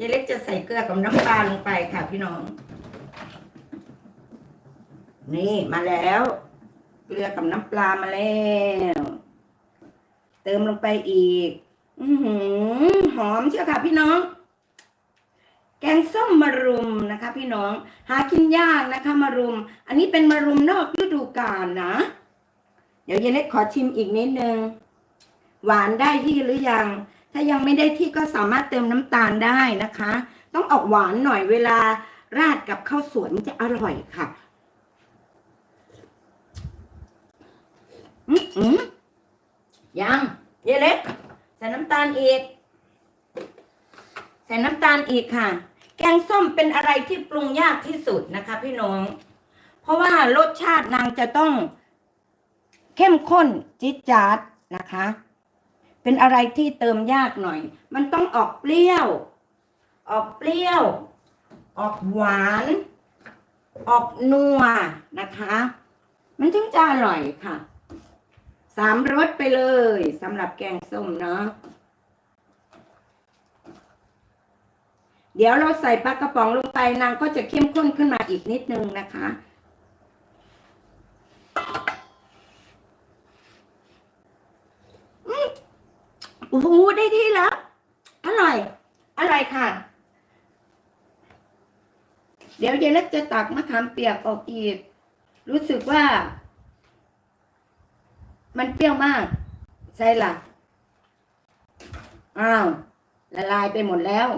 ยายเล็กจะใส่เกลือกับน้ำปลาลงไปค่ะพี่น้อง นี่มาแล้ว เกลือกับน้ำปลามาแล้ว เติมลงไปอีก อือหือหอมเชียวค่ะพี่น้อง แกงส้มมะรุมนะคะ พี่น้อง หากินยากนะคะมะรุม อันนี้เป็นมะรุมนอกฤดูกาลนะ เดี๋ยวยายเล็กขอชิมอีกนิดนึง หวานได้ที่หรือยัง ถ้ายังไม่ได้ที่ก็สามารถเติมน้ำตาลได้นะคะ ต้องออกหวานหน่อยเวลาราดกับข้าวสวยมันจะอร่อยค่ะอืมยังเยายเล็กใส่น้ำตาลอีก ใส่น้ำตาลอีกค่ะ แกงส้มเป็นอะไรที่ปรุงยากที่สุดนะคะ พี่น้อง เพราะว่ารสชาตินางจะต้องเข้มข้นจิ๊ดจ๊าดนะคะ เป็นอะไรที่เติมยากหน่อย มันต้องออกเปรี้ยว ออกเปรี้ยว ออกหวาน ออกนัวนะคะ มันถึงจะอร่อยค่ะ สามรสไปเลยสำหรับแกงส้มเนาะ เดี๋ยวเราใส่ปลากระป๋องลงไปนางก็จะเข้มข้นขึ้นมาอีกนิดนึงนะคะ โอ้โหได้ที่แล้ว อร่อย อร่อยค่ะ เดี๋ยวยายเล็กจะตักมะขามเปียกออกอีก รู้สึกว่า มันเปรี้ยวมาก ใช่ล่ะอ้าว ละลายไปหมดแล้ว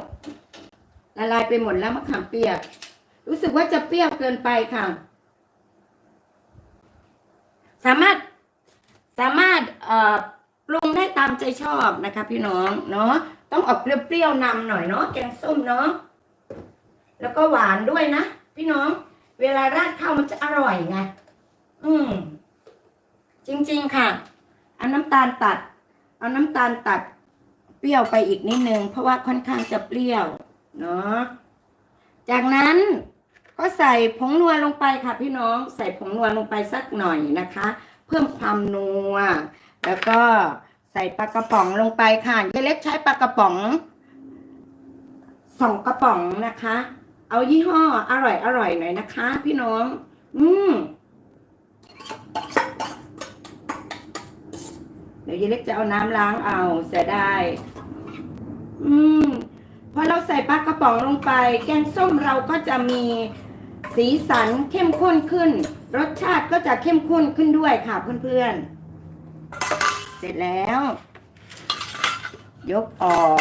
ละลายไปหมดแล้วมะขามเปียก รู้สึกว่าจะเปรี้ยวเกินไปค่ะ สามารถสามารถเอ่อ ใจชอบนะคะพี่น้องเนาะต้องออกเปรี้ยวๆนำหน่อยเนาะแกงส้มเนาะแล้วก็หวานด้วยนะพี่น้อง เวลาราดข้าวมันจะอร่อยไงอืมจริง ๆค่ะเอาน้ำตาลตัด เอาน้ำตาลตัด เปรี้ยวไปอีกนิดนึงเพราะว่าค่อนข้างจะเปรี้ยวเนาะจากนั้นก็ใส่ผงนัวลงไปค่ะพี่น้องใส่ผงนัวลงไปสักหน่อยนะคะ เพิ่มความนัว แล้วก็ ใส่ปลากระป๋องลงไปค่ะยายเล็กใช้ปลากระป๋องสองกระป๋องนะคะ เอายี่ห้ออร่อยอร่อยหน่อยนะคะ พี่น้อง อืมเดี๋ยวยายเล็กจะเอาน้ำล้างเอาเสียได้ อืมพอเราใส่ปลากระป๋องลงไป แกงส้มเราก็จะมีสีสันเข้มข้นขึ้น รสชาติก็จะเข้มข้นขึ้นด้วยค่ะเพื่อนๆ เสร็จแล้ว ยกออก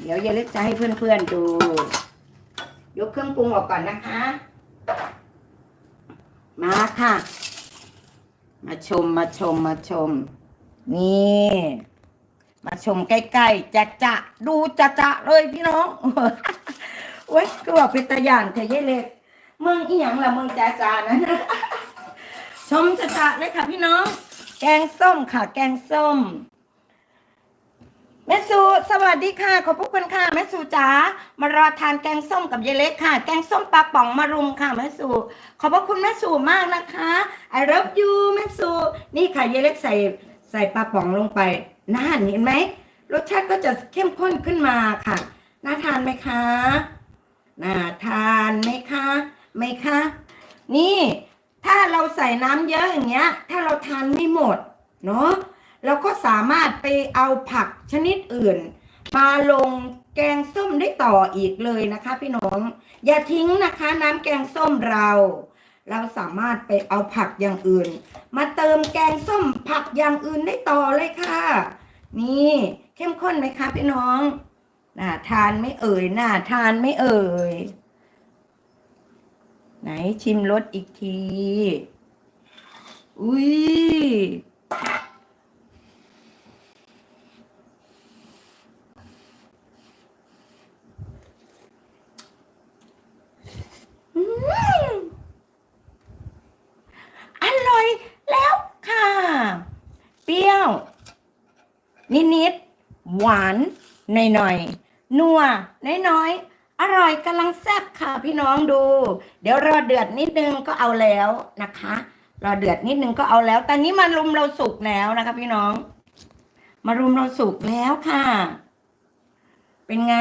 เดี๋ยวยายเล็กจะให้เพื่อนๆดู ยกเครื่องปรุงออกก่อนนะคะ มาค่ะ มาชมมาชมมาชม นี่ มาชมใกล้ๆจะจะดูจะจะเลยพี่น้องโอ้ยก็บอกเป็นตาย่านเธอเยเล็กเมืองอีหยังล่ะเมืองจ้าจานะชมจะจะเลยค่ะพี่น้อง แกงส้มค่ะ แกงส้มแม่สูสวัสดีค่ะ ขอบพระคุณค่ะแม่สูจ๋ามารอทานแกงส้มกับยายเล็กค่ะ แกงส้มปลาป่องมารุมค่ะแม่สูขอบพระคุณแม่สูมากนะคะ I love you แม่สูนี่ค่ะยายเล็กใส่ใส่ปลาป่องลงไปน่าเห็นไหมรสชาติก็จะเข้มข้นขึ้นมาค่ะน่าทานไหมคะน่าทานไหมคะไหมคะ นี่ ถ้าเราใส่น้ำเยอะอย่างเงี้ย ถ้าเราทานไม่หมดเนาะเราก็สามารถไปเอาผักชนิดอื่น มาลงแกงส้มได้ต่ออีกเลยนะคะ พี่น้อง อย่าทิ้งนะคะ น้ำแกงส้มเรา เราสามารถไปเอาผักอย่างอื่น มาเติมแกงส้มผักอย่างอื่นได้ต่อเลยค่ะ นี่เข้มข้นไหมคะพี่น้องน่าทานไม่เอ่ยน่าทานไม่เอ่ย ไหนชิมรสอีกที อุ้ยอืมอร่อยแล้วค่ะ เปรี้ยว นิดๆหวานหน่อยๆนัวน้อยๆ อร่อยกำลังแซ่บค่ะพี่น้องดู เดี๋ยวรอเดือดนิดนึงก็เอาแล้วนะคะ รอเดือดนิดนึงก็เอาแล้ว ตอนนี้มารุมเราสุกแล้วนะคะ พี่น้อง มารุมเราสุกแล้วค่ะ เป็นไง